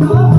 아.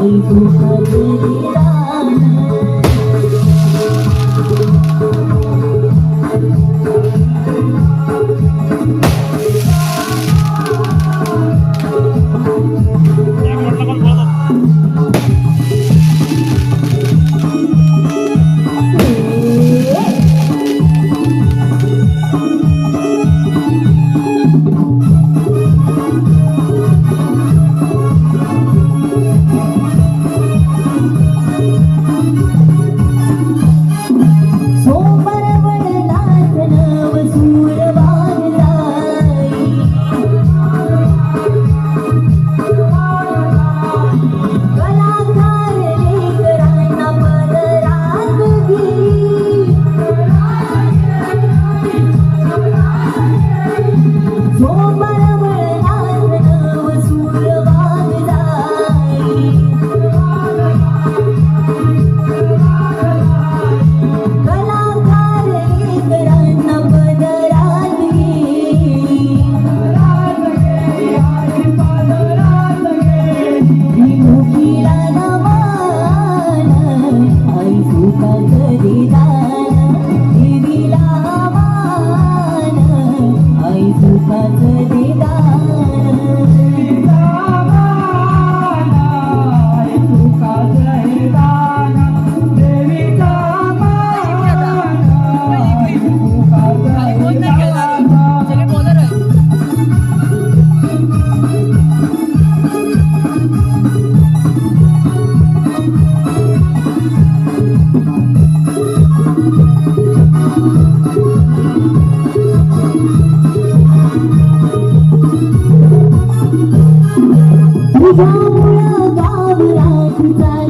Itu akan. Bravura, bravura, bravura.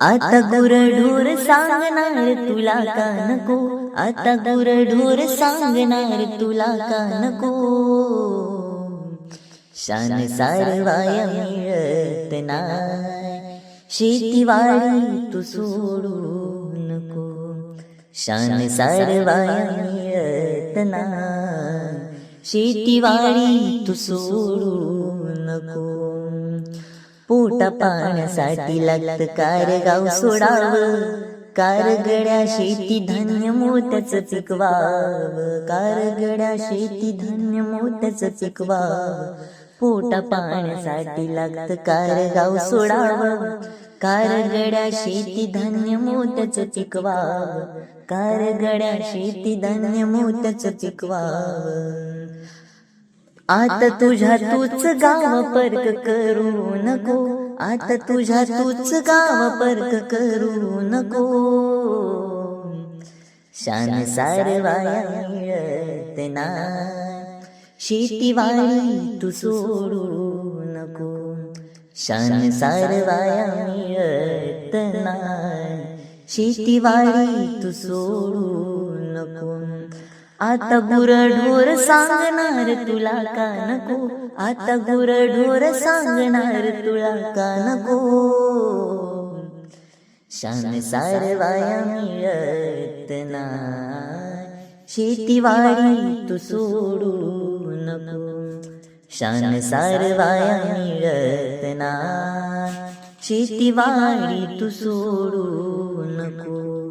आता गुरढोर सांगणार तुला का नको? आता गुरढोर सांगणार तुला का नको? शान सारवाया मिळत नाही. शेतीवाडी तू सोडू नको. शान सारवायतना शेतीवाडी तू सोडू नको. पोटा पाण्यासाठी लागत कार गाव कार कारगड्या शेती धन्य मोठ्याच पिकवाव. कारगड्या शेती धन्य मोठ्याच पिकवाव. पोटा पाण्यासाठी लागत कारगाव सोडाव. कार गड्या शेती धान्य मोत्याचं पिकवाव कार गड्या शेती धान्य मोत्याचं पिकवाव आता तुझ्या तूच गाव परक करू नको. आता तुझ्या तूच गाव परक करू नको. शान सारवाया मिळत ना. शेतीवाडी तू सोडू नको. शान सारवाया मिळत ना शेतीवाडी तू सोडू नको आता गुरढोर सांगणार तुला का नको आता गुरढोर सांगणार तुला का नको शान सारवाया मिळत ना शेतीवाडी तू सोडू नको शान सारवाया मिळत ना शेतीवाडी तू सोडू नको